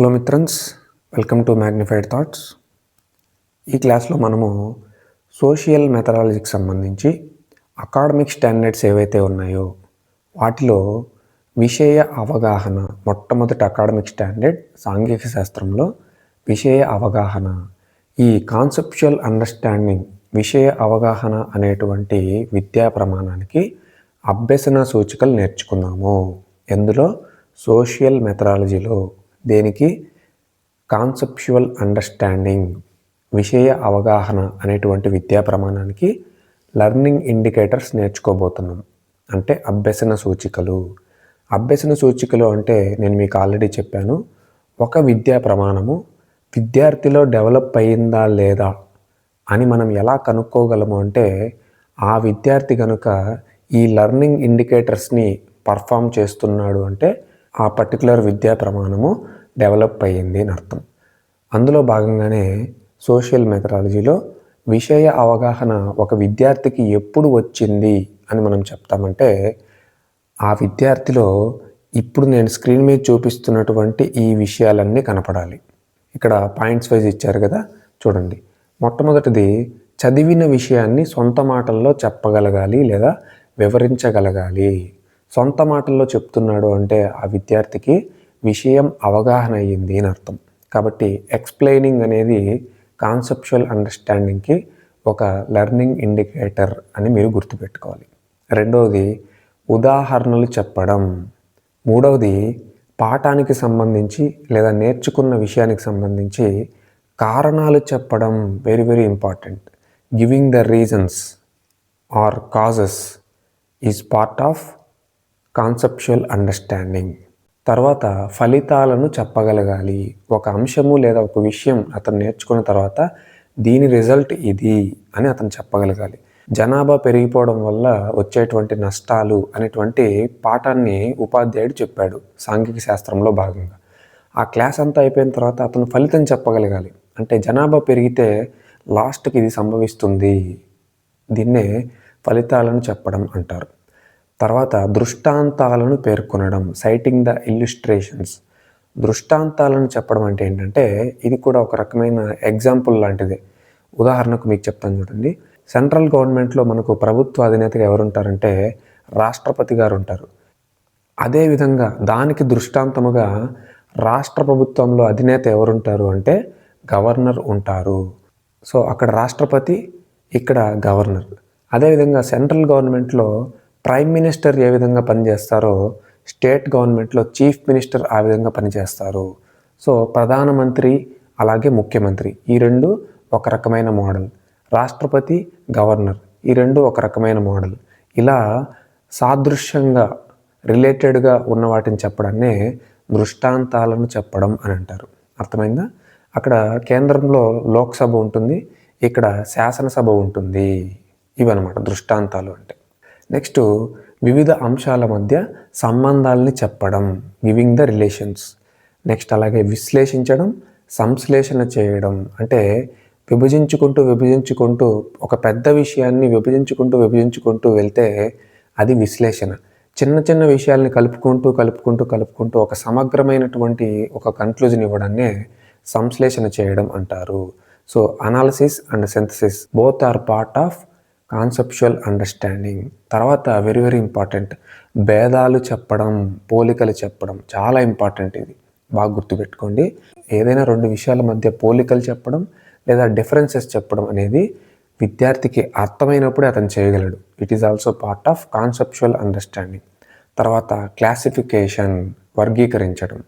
Hello మిత్రన్స్ welcome to magnified thoughts ఈ క్లాస్లో మనము సోషియల్ మెథడాలజీకి సంబంధించి అకాడమిక్ స్టాండర్డ్స్ ఏవైతే ఉన్నాయో వాటిలో విషయ అవగాహన మొట్టమొదటి అకాడమిక్ స్టాండర్డ్ సాంఘిక శాస్త్రంలో విషయ అవగాహన. ఈ కాన్సెప్చువల్ అండర్స్టాండింగ్ విషయ అవగాహన అనేటువంటి విద్యా ప్రమాణానికి అభ్యసన సూచికలు నేర్చుకున్నాము. ఎందులో? సోషియల్ మెథడాలజీలో. దేనికి? కాన్సెప్చువల్ అండర్స్టాండింగ్ విషయ అవగాహన అనేటువంటి విద్యా ప్రమాణానికి లర్నింగ్ ఇండికేటర్స్ నేర్చుకోబోతున్నాం. అంటే అభ్యసన సూచికలు. అభ్యసన సూచికలు అంటే నేను మీకు ఆల్రెడీ చెప్పాను ఒక విద్యా ప్రమాణము విద్యార్థిలో డెవలప్ అయ్యిందా లేదా అని మనం ఎలా కనుక్కోగలము అంటే ఆ విద్యార్థి కనుక ఈ లర్నింగ్ ఇండికేటర్స్ని పర్ఫామ్ చేస్తున్నాడు అంటే ఆ పర్టికులర్ విద్యా ప్రమాణము డెవలప్ అయ్యింది అని అర్థం. అందులో భాగంగానే సోషల్ మెథడాలజీలో విషయ అవగాహన ఒక విద్యార్థికి ఎప్పుడు వచ్చింది అని మనం చెప్తామంటే ఆ విద్యార్థిలో ఇప్పుడు నేను స్క్రీన్ మీద చూపిస్తున్నటువంటి ఈ విషయాలన్నీ కనపడాలి. ఇక్కడ పాయింట్స్ వైజ్ ఇచ్చారు కదా చూడండి. మొట్టమొదటిది చదివిన విషయాన్ని సొంత మాటల్లో చెప్పగలగాలి లేదా వివరించగలగాలి. సొంత మాటల్లో చెప్తున్నాడు అంటే ఆ విద్యార్థికి విషయం అవగాహన అయ్యింది అని అర్థం. కాబట్టి ఎక్స్ప్లెయినింగ్ అనేది కాన్సెప్చువల్ అండర్స్టాండింగ్కి ఒక లెర్నింగ్ ఇండికేటర్ అని మీరు గుర్తుపెట్టుకోవాలి. రెండవది ఉదాహరణలు చెప్పడం. మూడవది పాఠానికి సంబంధించి లేదా నేర్చుకున్న విషయానికి సంబంధించి కారణాలు చెప్పడం very very important giving the reasons or causes is part of conceptual understanding తర్వాత ఫలితాలను చెప్పగలగాలి. ఒక అంశము లేదా ఒక విషయం అతను నేర్చుకున్న తర్వాత దీని రిజల్ట్ ఇది అని అతను చెప్పగలగాలి. జనాభా పెరిగిపోవడం వల్ల వచ్చేటువంటి నష్టాలు అనేటువంటి పాఠాన్ని ఉపాధ్యాయుడు చెప్పాడు సాంఘిక శాస్త్రంలో భాగంగా. ఆ క్లాస్ అంతా అయిపోయిన తర్వాత అతను ఫలితం చెప్పగలగాలి. అంటే జనాభా పెరిగితే లాస్ట్కి ఇది సంభవిస్తుంది. దీన్నే ఫలితాలను చెప్పడం అంటారు. తర్వాత దృష్టాంతాలను పేర్కొనడం సైటింగ్ ద ఇల్లుస్ట్రేషన్స్ దృష్టాంతాలను చెప్పడం అంటే ఏంటంటే ఇది కూడా ఒక రకమైన ఎగ్జాంపుల్ లాంటిదే. ఉదాహరణకు మీకు చెప్తాను చూడండి. సెంట్రల్ గవర్నమెంట్లో మనకు ప్రభుత్వ అధినేతగా ఎవరుంటారంటే రాష్ట్రపతి గారు ఉంటారు అదేవిధంగా దానికి దృష్టాంతముగా రాష్ట్ర ప్రభుత్వంలో అధినేత ఎవరుంటారు అంటే గవర్నర్ ఉంటారు. సో అక్కడ రాష్ట్రపతి ఇక్కడ గవర్నర్. అదేవిధంగా సెంట్రల్ గవర్నమెంట్లో ప్రైమ్ మినిస్టర్ ఏ విధంగా పనిచేస్తారో స్టేట్ గవర్నమెంట్లో చీఫ్ మినిస్టర్ ఆ విధంగా పనిచేస్తారు. సో ప్రధానమంత్రి అలాగే ముఖ్యమంత్రి ఈ రెండు ఒక రకమైన మోడల్. రాష్ట్రపతి గవర్నర్ ఈ రెండు ఒక రకమైన మోడల్. ఇలా సాదృశ్యంగా రిలేటెడ్గా ఉన్న వాటిని చెప్పడాన్నే దృష్టాంతాలను చెప్పడం అని అంటారు. అర్థమైందా? అక్కడ కేంద్రంలో లోక్సభ ఉంటుంది ఇక్కడ శాసనసభ ఉంటుంది. ఇవన్నమాట దృష్టాంతాలు అంటే. నెక్స్ట్ వివిధ అంశాల మధ్య సంబంధాలని చెప్పడం గివింగ్ ద రిలేషన్స్ నెక్స్ట్ అలాగే విశ్లేషించడం సంశ్లేషణ చేయడం. అంటే విభజించుకుంటూ విభజించుకుంటూ ఒక పెద్ద విషయాన్ని విభజించుకుంటూ విభజించుకుంటూ వెళ్తే అది విశ్లేషణ. చిన్న చిన్న విషయాల్ని కలుపుకుంటూ కలుపుకుంటూ కలుపుకుంటూ ఒక సమగ్రమైనటువంటి ఒక కన్క్లూజన్ ఇవ్వడాన్నే సంశ్లేషణ చేయడం అంటారు. So analysis and synthesis both are part of conceptual understanding తర్వాత వెరీ వెరీ ఇంపార్టెంట్ భేదాలు చెప్పడం పోలికలు చెప్పడం చాలా ఇంపార్టెంట్ ఇది. బాగా గుర్తుపెట్టుకోండి. ఏదైనా రెండు విషయాల మధ్య పోలికలు చెప్పడం లేదా డిఫరెన్సెస్ చెప్పడం అనేది విద్యార్థికి అర్థమైనప్పుడే అతను చేయగలడు. It is also part of conceptual understanding తర్వాత క్లాసిఫికేషన్ వర్గీకరించడం.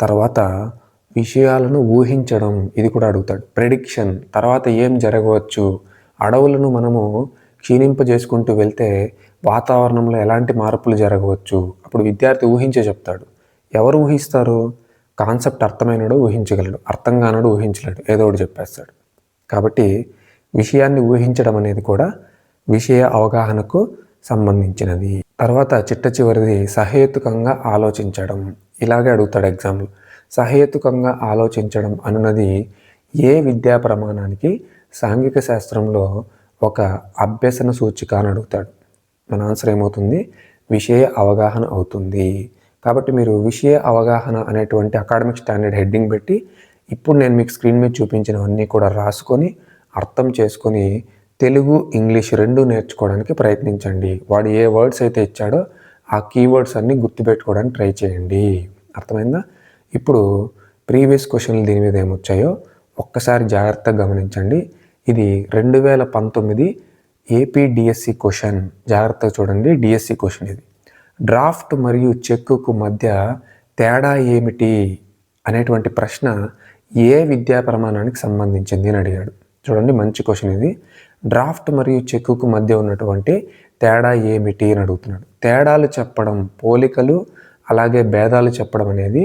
తర్వాత విషయాలను ఊహించడం ఇది కూడా అడుగుతాడు. ప్రెడిక్షన్ తర్వాత ఏం జరగవచ్చు అడవులను మనము క్షీణింపజేసుకుంటూ వెళ్తే వాతావరణంలో ఎలాంటి మార్పులు జరగవచ్చు? అప్పుడు విద్యార్థి ఊహించే చెప్తాడు. ఎవరు ఊహిస్తారు? కాన్సెప్ట్ అర్థమైనడు ఊహించగలడు. అర్థం కానడు ఊహించలేడు. ఏదో ఒకటి చెప్పేస్తాడు. కాబట్టి విషయాన్ని ఊహించడం అనేది కూడా విషయ అవగాహనకు సంబంధించినది. తర్వాత చిట్ట చివరిది సహేతుకంగా ఆలోచించడం. ఇలాగే అడుగుతాడు ఎగ్జామ్లో. సహేతుకంగా ఆలోచించడం అనున్నది ఏ విద్యా ప్రమాణానికి సాంఘిక శాస్త్రంలో ఒక అభ్యసన సూచిక అని అడుగుతాడు. మన ఆన్సర్ ఏమవుతుంది? విషయ అవగాహన అవుతుంది. కాబట్టి మీరు విషయ అవగాహన అనేటువంటి అకాడమిక్ స్టాండర్డ్ హెడ్డింగ్ పెట్టి ఇప్పుడు నేను మీకు స్క్రీన్ మీద చూపించినవన్నీ కూడా రాసుకొని అర్థం చేసుకొని తెలుగు ఇంగ్లీష్ రెండు నేర్చుకోవడానికి ప్రయత్నించండి. వాడు ఏ వర్డ్స్ అయితే ఇచ్చాడో ఆ కీవర్డ్స్ అన్నీ గుర్తుపెట్టుకోవడానికి ట్రై చేయండి. అర్థమైందా? ఇప్పుడు ప్రీవియస్ క్వశ్చన్లు దీని మీద ఏమొచ్చాయో ఒక్కసారి జాగ్రత్తగా గమనించండి. ఇది రెండు వేల పంతొమ్మిది ఏపీ డిఎస్సి క్వశ్చన్ జాగ్రత్తగా చూడండి డిఎస్సి క్వశ్చన్ ఇది. డ్రాఫ్ట్ మరియు చెక్కుకు మధ్య తేడా ఏమిటి అనేటువంటి ప్రశ్న ఏ విద్యా ప్రమాణానికి సంబంధించింది అని అడిగాడు. చూడండి మంచి క్వశ్చన్ ఇది. డ్రాఫ్ట్ మరియు చెక్కుకు మధ్య ఉన్నటువంటి తేడా ఏమిటి అని అడుగుతున్నాడు. తేడాలు చెప్పడం పోలికలు అలాగే భేదాలు చెప్పడం అనేది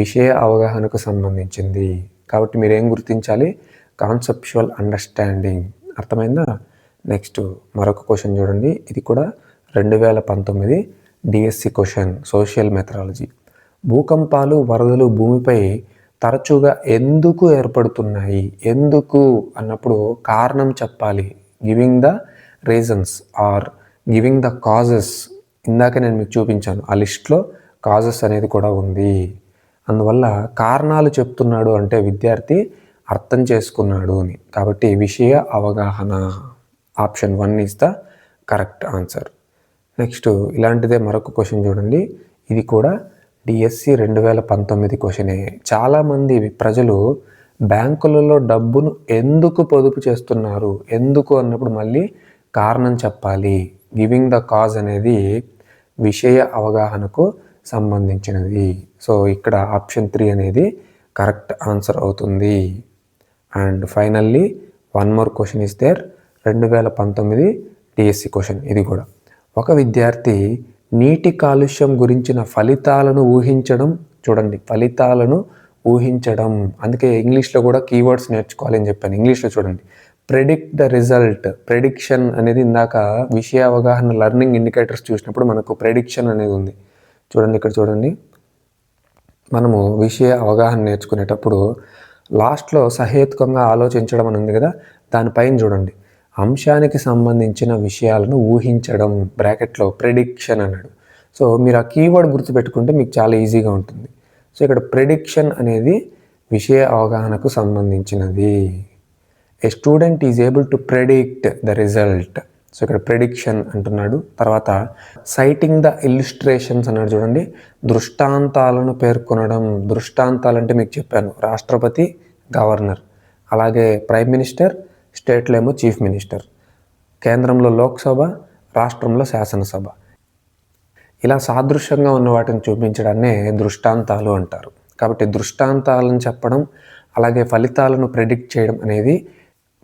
విషయ అవగాహనకు సంబంధించింది. కాబట్టి మీరు ఏం గుర్తించాలి? కాన్సెప్చువల్ అండర్స్టాండింగ్ అర్థమైందా? నెక్స్ట్ మరొక క్వశ్చన్ చూడండి. ఇది కూడా రెండు వేల పంతొమ్మిది డిఎస్సి క్వశ్చన్ సోషల్ మెథరాలజీ భూకంపాలు వరదలు భూమిపై తరచుగా ఎందుకు ఏర్పడుతున్నాయి? ఎందుకు? అన్నప్పుడు కారణం చెప్పాలి. Giving the reasons or giving the causes ఇందాక నేను మీకు చూపించాను. ఆ లిస్ట్లో కాజెస్ అనేది కూడా ఉంది. అందువల్ల కారణాలు చెప్తున్నాడు అంటే విద్యార్థి అర్థం చేసుకున్నాడు అని. కాబట్టి విషయ అవగాహన option one is the correct answer next ఇలాంటిదే మరొక క్వశ్చన్ చూడండి. ఇది కూడా డిఎస్సి రెండు వేల పంతొమ్మిది క్వశ్చనే చాలామంది ప్రజలు బ్యాంకులలో డబ్బును ఎందుకు పొదుపు చేస్తున్నారు? ఎందుకు అన్నప్పుడు మళ్ళీ కారణం చెప్పాలి. గివింగ్ ద కాజ్ అనేది విషయ అవగాహనకు సంబంధించినది. సో ఇక్కడ ఆప్షన్ త్రీ అనేది కరెక్ట్ ఆన్సర్ అవుతుంది. And finally one more question is there. రెండు వేల పంతొమ్మిది డిఎస్సి క్వశ్చన్ ఇది కూడా. ఒక విద్యార్థి నీటి కాలుష్యం గురించిన ఫలితాలను ఊహించడం చూడండి ఫలితాలను ఊహించడం. అందుకే ఇంగ్లీష్లో కూడా కీవర్డ్స్ నేర్చుకోవాలి అని చెప్పాను. ఇంగ్లీష్లో చూడండి. ప్రెడిక్ట్ ద రిజల్ట్ ప్రెడిక్షన్ అనేది ఇందాక విషయ అవగాహన లర్నింగ్ ఇండికేటర్స్ చూసినప్పుడు మనకు ప్రెడిక్షన్ అనేది ఉంది. చూడండి ఇక్కడ చూడండి. మనము విషయ అవగాహన నేర్చుకునేటప్పుడు లాస్ట్లో సహేతుకంగా ఆలోచించడం అని ఉంది కదా దానిపైన చూడండి. అంశానికి సంబంధించిన విషయాలను ఊహించడం బ్రాకెట్లో ప్రెడిక్షన్ అన్నాడు. సో మీరు ఆ కీవర్డ్ గుర్తుపెట్టుకుంటే మీకు చాలా ఈజీగా ఉంటుంది. సో ఇక్కడ ప్రెడిక్షన్ అనేది విషయ అవగాహనకు సంబంధించినది. A student is able to predict the result so ఇక్కడ ప్రెడిక్షన్ అంటున్నాడు. తర్వాత సైటింగ్ ద ఇల్లుస్ట్రేషన్స్ అన్నాడు చూడండి. దృష్టాంతాలను పేర్కొనడం. దృష్టాంతాలు అంటే మీకు చెప్పాను. రాష్ట్రపతి గవర్నర్ అలాగే ప్రైమ్ మినిస్టర్ స్టేట్లో ఏమో చీఫ్ మినిస్టర్ కేంద్రంలో లోక్సభ రాష్ట్రంలో శాసనసభ. ఇలా సాదృశ్యంగా ఉన్న వాటిని చూపించడాన్నే దృష్టాంతాలు అంటారు. కాబట్టి దృష్టాంతాలను చెప్పడం అలాగే ఫలితాలను ప్రెడిక్ట్ చేయడం అనేది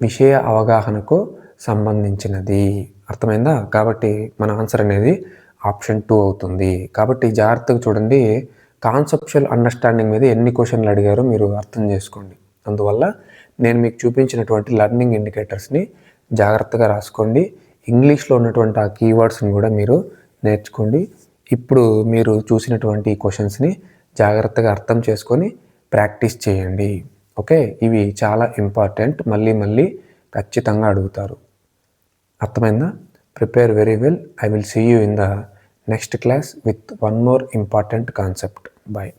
విషయ అవగాహనకు సంబంధించినది. అర్థమైందా? కాబట్టి మన ఆన్సర్ అనేది ఆప్షన్ టూ అవుతుంది. కాబట్టి జాగ్రత్తగా చూడండి కాన్సెప్షువల్ అండర్స్టాండింగ్ మీద ఎన్ని క్వశ్చన్లు అడిగారో మీరు అర్థం చేసుకోండి. అందువల్ల నేను మీకు చూపించినటువంటి లర్నింగ్ ఇండికేటర్స్ని జాగ్రత్తగా రాసుకోండి. ఇంగ్లీష్లో ఉన్నటువంటి ఆ కీవర్డ్స్ని కూడా మీరు నేర్చుకోండి. ఇప్పుడు మీరు చూసినటువంటి క్వశ్చన్స్ని జాగ్రత్తగా అర్థం చేసుకొని ప్రాక్టీస్ చేయండి. ఓకే? ఇవి చాలా ఇంపార్టెంట్ మళ్ళీ మళ్ళీ ఖచ్చితంగా అడుగుతారు. అర్థమైందా? Prepare very well. I will see you in the next class with one more important concept. Bye